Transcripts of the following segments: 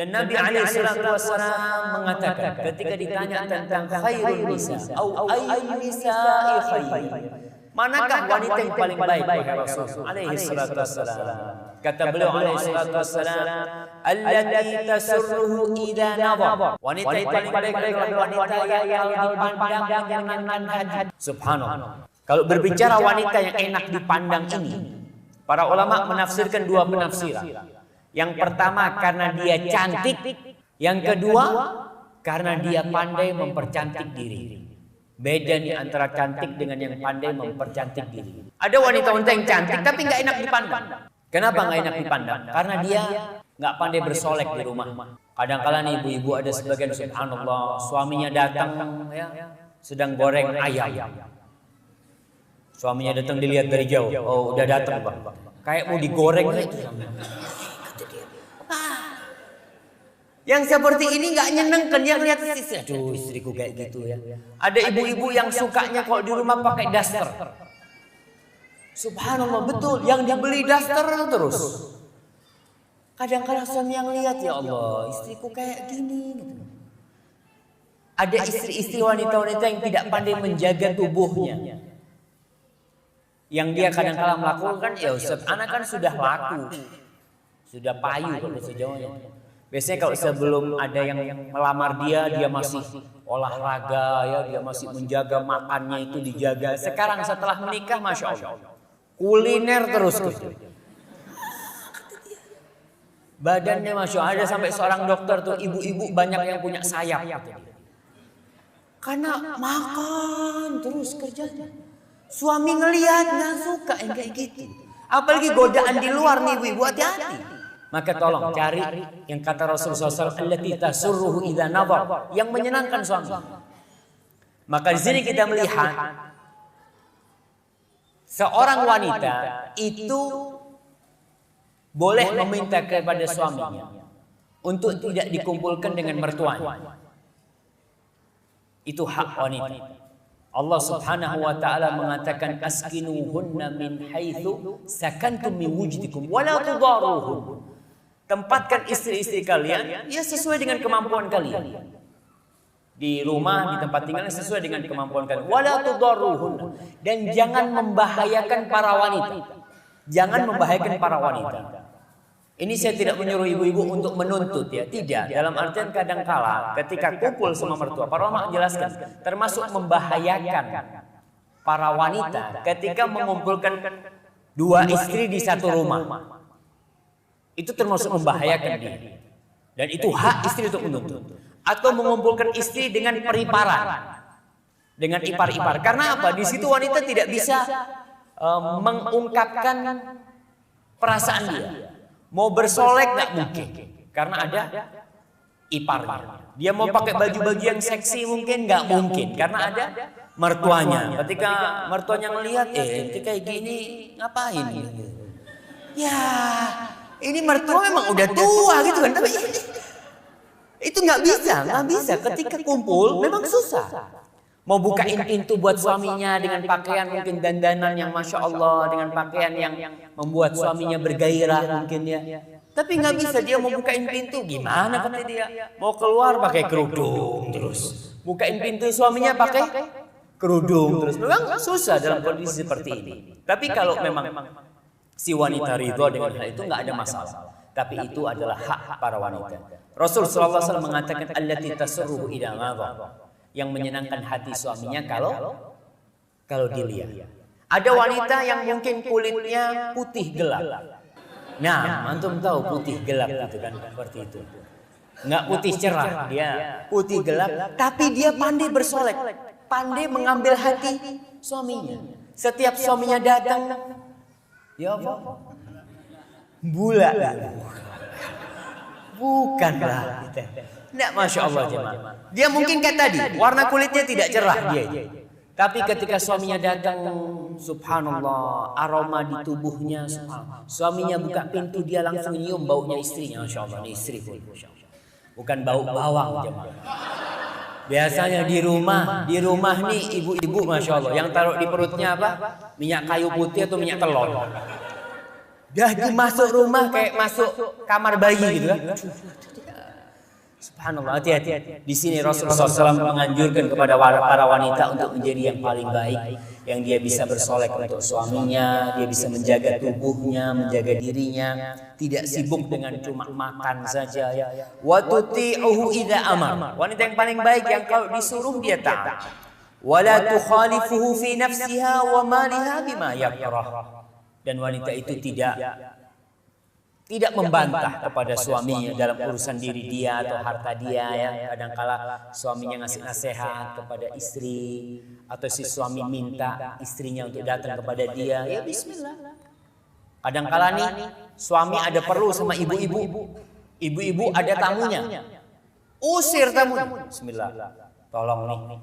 Dan Nabi SAW mengatakan ketika ditanya tentang khairul nisa au ayyu nisa'i khair. Manakah wanita yang paling baik wahai Rasul alaihi salatu wassalam? Kata beliau alaihi salatu wassalam, allati tasurruhu idza nadhar. Wanita yang paling baik adalah wanita yang dipandang menyenangkan hati. Subhanallah. Kalau berbicara wanita yang enak dipandang ini, para ulama menafsirkan dua penafsiran. Yang pertama karena dia cantik, yang kedua karena dia pandai mempercantik diri. Beda nih antara cantik dengan yang pandai mempercantik diri. Ada wanita-wanita yang cantik tapi nggak enak dipandang. Kenapa nggak enak dipandang? Karena dia nggak pandai bersolek di rumah. Kadang-kala nih ibu-ibu ada sebagian subhanallah suaminya datang ya sedang goreng ayam. Suaminya datang dilihat dari jauh. Oh udah datang bang. Kayak mau digoreng gitu. Yang seperti ini nggak nyenengkan yang lihat istri. Aduh istriku kayak gitu ya. Ada ibu-ibu yang sukanya kalau di rumah pakai daster. Subhanallah betul, yang dibeli daster terus. Kadang-kadang suami yang lihat ya Allah, istriku kayak gini. Gitu. Ada istri-istri wanita-wanita yang tidak pandai menjaga tubuhnya. Yang dia kadang-kadang melakukan, ya Ustaz, anak kan sudah laku. Sudah payu kalau sejauhnya. Biasanya kalau sebelum ada yang melamar dia, dia masih olahraga, ya dia masih menjaga makannya itu dijaga. Sekarang setelah menikah, masya Allah, kuliner terus gitu. Badannya masya Allah, ada sampai seorang dokter tuh, ibu-ibu banyak yang punya sayap. Karena makan terus kerjanya. Suami ngelihat nggak suka yang kayak gitu. Apalagi godaan di luar nih ibu-ibu hati-hati. Maka tolong cari yang kata Rasulullah SAW, allati tasurruhu idza nadhar, yang menyenangkan suami. Maka di sini kita melihat seorang wanita itu boleh meminta kepada suaminya untuk tidak dikumpulkan dengan mertuanya. Itu hak wanita. Allah Subhanahu wa taala mengatakan askinuhunna min haitsu sakantum min wujdikum wa la tudaruhun. Tempatkan istri-istri kalian ya sesuai dengan kemampuan kalian. Di rumah, di tempat tinggal sesuai dengan kemampuan kalian. Wala tudarruhun dan jangan membahayakan para wanita. Jangan membahayakan para wanita. Ini saya tidak menyuruh ibu-ibu untuk menuntut ya, tidak. Dalam artian kadang kala ketika kumpul sama mertua, para ulama menjelaskan termasuk membahayakan para wanita ketika mengumpulkan dua istri di satu rumah. Itu termasuk membahayakan dia. Dan itu hak istri untuk menuntut. Atau mengumpulkan istri dengan periparan. Dengan ipar-ipar. Karena apa? Di situ wanita tidak bisa uh, mengungkapkan perasaan dia. Mau bersolek nggak mungkin. Karena ada iparnya. Dia mau pakai baju-baju yang seksi mungkin nggak mungkin. Karena ada mertuanya. Ketika mertuanya ngelihat, eh kayak gini ngapain? Ya, ini mertua memang udah tua gitu kan, tapi itu nggak bisa, nggak bisa. Ketika kumpul memang susah. Mau bukain pintu buat suaminya dengan pakaian mungkin dandanan yang masya Allah, dengan pakaian yang membuat suaminya bergairah mungkin ya. Tapi nggak bisa dia mau bukain pintu gimana kata dia? Mau keluar pakai kerudung terus. Bukain pintu suaminya pakai kerudung terus. Memang susah dalam kondisi seperti ini. Tapi kalau memang si wanita ridho dengan hal itu nggak ada masalah. Tapi itu adalah hak para wanita. Rasul SAW mengatakan allati tasurruhu idza yang menyenangkan hati suaminya kalau kalau dilihat. Ada wanita yang mungkin kulitnya putih gelap. Nah, antum tahu putih gelap itu kan seperti itu. Nggak putih cerah, dia putih gelap, tapi dia pandai bersolek, pandai mengambil hati suaminya. Setiap suaminya datang, ya apa? Bulat. Bukanlah. Tidak, Masya Allah jemaah. Dia mungkin kayak tadi, warna kulitnya tidak cerah dia. Tapi ketika suaminya datang, subhanallah, aroma di tubuhnya, suaminya buka pintu, dia langsung nyium baunya istrinya. Masya Allah, ini istri pun. Bukan bau bawang jemaah. Biasanya di rumah, di rumah nih ibu-ibu Masya Allah, yang taruh di perutnya apa? Minyak kayu putih atau minyak telur. Dah masuk rumah kayak masuk kamar bayi gitu kan. Subhanallah, hati-hati. Di sini Rasulullah SAW menganjurkan kepada para wanita untuk menjadi yang paling baik, yang dia bisa bersolek untuk suaminya, dia bisa menjaga tubuhnya, menjaga dirinya, tidak sibuk dengan cuma makan saja. Wa tuti'uhu idza amar. Wanita yang paling baik yang kalau disuruh dia taat. Wala tukhalifuhu fi nafsiha wa maliha bima yakrah. Dan wanita itu tidak tidak membantah kepada suaminya dalam urusan diri dia atau harta dia ya. kadangkala suaminya ngasih nasihat kepada istri atau si suami minta istrinya untuk datang kepada dia ya bismillah. kadangkala nih suami ada perlu sama ibu-ibu. ibu-ibu. Ada tamunya. usir tamu bismillah. Tolong nih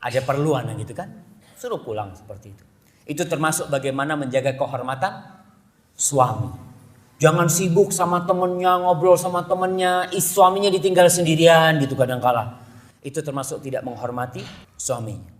ada perluan gitu kan? Suruh pulang seperti itu. Itu termasuk bagaimana menjaga kehormatan suami Jangan sibuk sama temennya, ngobrol sama temennya, suaminya ditinggal sendirian gitu kadang kala. Itu termasuk tidak menghormati suaminya.